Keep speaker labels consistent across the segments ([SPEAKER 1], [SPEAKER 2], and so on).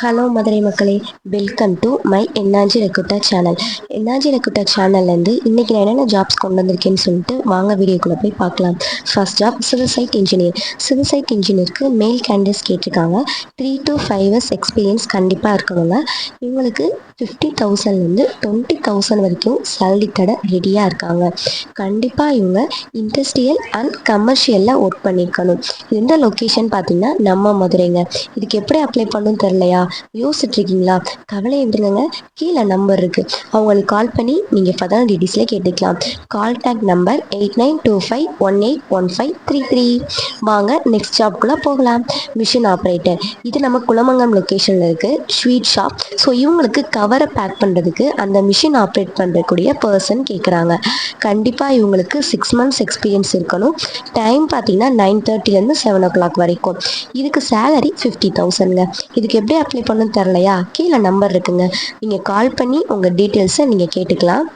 [SPEAKER 1] Hello Madurai மக்களே welcome to my என்னாஜி ரெக்குட்டா சேனல் என்னாஜி ரெக்குட்டா சேனல்லேருந்து இன்றைக்கி நான் என்னென்ன ஜாப்ஸ் கொண்டு வந்திருக்கேன்னு சொல்லிட்டு வாங்க வீடியோக்குள்ளே போய் பார்க்கலாம். First job civil site engineer civil site இன்ஜினியருக்கு மேல் கேண்டிடேட்ஸ் கேட்டிருக்காங்க. Three to five years experience கண்டிப்பாக இருக்கணுங்க. இவங்களுக்கு ஃபிஃப்டி தௌசண்ட்லேருந்து டுவெண்ட்டி தௌசண்ட் வரைக்கும் சேலரி தட ரெடியாக இருக்காங்க. கண்டிப்பாக இவங்க இண்டஸ்ட்ரியல் அண்ட் கமர்ஷியலில் ஒர்க் பண்ணியிருக்கணும் எந்த லொக்கேஷன் பார்த்தீங்கன்னா நம்ம மதுரைங்க. இதுக்கு எப்படி அப்ளை பண்ணணும்னு தெரிலையா யோசிச்சுட்டு இருக்கீங்களா கவலை விடுங்க கீழே நம்பர் இருக்குது அவங்களுக்கு கால் பண்ணி நீங்கள் ஃபர்தர் டீட்டெயில்ஸில் கேட்டுக்கலாம். Contact number eight nine two five one eight one five three three வாங்க நெக்ஸ்ட் ஷாப்குள்ளே போகலாம். மிஷின் ஆப்ரேட்டர் இது நம்ம குலமங்கலம் லொக்கேஷனில் இருக்குது ஸ்வீட் ஷாப் ஸோ இவங்களுக்கு கவரை பேக் பண்ணுறதுக்கு அந்த மிஷின் ஆப்ரேட் பண்ணுறக்கூடிய பர்சன் கேட்குறாங்க கண்டிப்பாக இவங்களுக்கு சிக்ஸ் மந்த்ஸ் எக்ஸ்பீரியன்ஸ் இருக்கணும். டைம் பார்த்தீங்கன்னா நைன் தேர்ட்டிலேருந்து செவன் ஓ கிளாக் வரைக்கும். இதுக்கு சேலரி ஃபிஃப்டி தௌசண்ட்ங்க இதுக்கு எப்படி அப்ளை பண்ணணும்னு தெரிலையா? கீழே நம்பர் இருக்குங்க. நீங்கள் கால் பண்ணி உங்கள் டீட்டெயில்ஸை நீங்கள் கேட்டுக்கலாம்.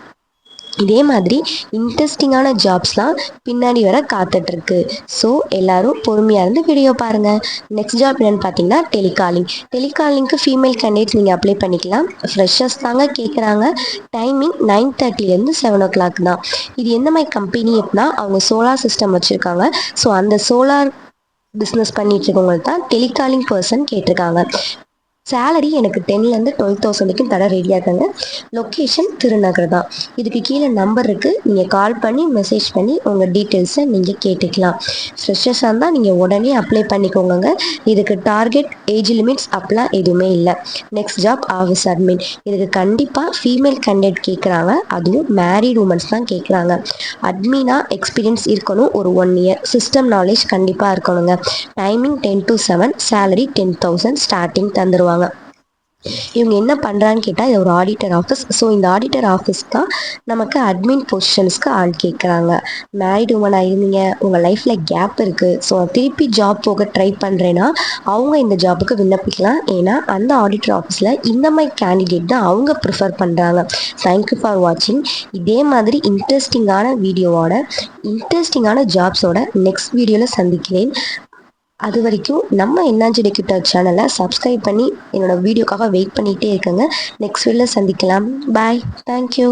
[SPEAKER 1] இதே மாதிரி இன்ட்ரெஸ்டிங்கான ஜாப்ஸ்லாம் பின்னாடி வர காத்துட்ருக்கு. ஸோ எல்லோரும் பொறுமையாக இருந்து வீடியோ பாருங்கள் நெக்ஸ்ட் ஜாப் என்னென்னு பார்த்தீங்கன்னா டெலிகாலிங் டெலிகாலிங்க்கு ஃபீமேல் கேண்டிடேட்ஸ் நீங்கள் அப்ளை பண்ணிக்கலாம். ஃப்ரெஷர்ஸ் தாங்க கேட்குறாங்க டைமிங் நைன் தேர்ட்டிலேருந்து செவன் ஓ கிளாக் தான். இது எந்த மாதிரி கம்பெனி அப்படின்னா அவங்க சோலார் சிஸ்டம் வச்சுருக்காங்க. ஸோ அந்த சோலார் பிஸ்னஸ் பண்ணிட்டு இருக்கவங்களுக்கு தான் டெலிகாலிங் பர்சன் கேட்டிருக்காங்க. சேலரி எனக்கு டென்லேருந்து டுவெல் தௌசண்ட் வரைக்கும் தர ரெடியாக இருக்காங்க. லொக்கேஷன் திருநகர் தான். இதுக்கு கீழே நம்பர் இருக்குது நீங்கள் கால் பண்ணி மெசேஜ் பண்ணி உங்கள் டீட்டெயில்ஸை நீங்கள் கேட்டுக்கலாம். ஃப்ரெஷர்ஸாக இருந்தால் நீங்கள் உடனே அப்ளை பண்ணிக்கோங்க இதுக்கு டார்கெட் ஏஜ் லிமிட்ஸ் அப்பெல்லாம் எதுவுமே இல்லை. நெக்ஸ்ட் ஜாப் ஆஃபீஸ் அட்மின் இதுக்கு கண்டிப்பாக ஃபீமேல் கேண்டிடேட் கேட்குறாங்க அதுவும் மேரிட் உமன்ஸ் தான் கேட்குறாங்க அட்மினாக எக்ஸ்பீரியன்ஸ் இருக்கணும். ஒரு ஒன் இயர் சிஸ்டம் நாலேஜ் கண்டிப்பாக இருக்கணுங்க. Timing ten to seven salary ten thousand starting தந்துடுவாங்க இவங்க என்ன பண்ணுறான்னு கேட்டால் இது ஒரு ஆடிட்டர் ஆஃபீஸ் ஸோ இந்த ஆடிட்டர் ஆஃபீஸ் தான் நமக்கு அட்மின் பொசிஷன்ஸ்க்கு ஆள் கேட்குறாங்க மேரிடு உமனாக இருந்தீங்க உங்கள் லைஃப்பில் கேப் இருக்குது ஸோ திருப்பி ஜாப் போக ட்ரை பண்ணுறேன்னா அவங்க இந்த ஜாபுக்கு விண்ணப்பிக்கலாம். ஏன்னா அந்த ஆடிட்டர் ஆஃபீஸில் இந்த மாதிரி கேண்டிடேட் தான் அவங்க ப்ரிஃபர் பண்ணுறாங்க தேங்க்யூ ஃபார் வாட்சிங் இதே மாதிரி இன்ட்ரெஸ்டிங்கான வீடியோவோட இன்ட்ரெஸ்டிங்கான ஜாப்ஸோட நெக்ஸ்ட் வீடியோவில் சந்திக்கிறேன். அது வரைக்கும் நம்ம என்னாச்சு டெக்யூட்டர் சேனலை சப்ஸ்கிரைப் பண்ணி என்னோட வீடியோக்காக வெயிட் பண்ணிகிட்டே இருக்கேங்க. நெக்ஸ்ட் வீடியோவில் சந்திக்கலாம். Bye thank you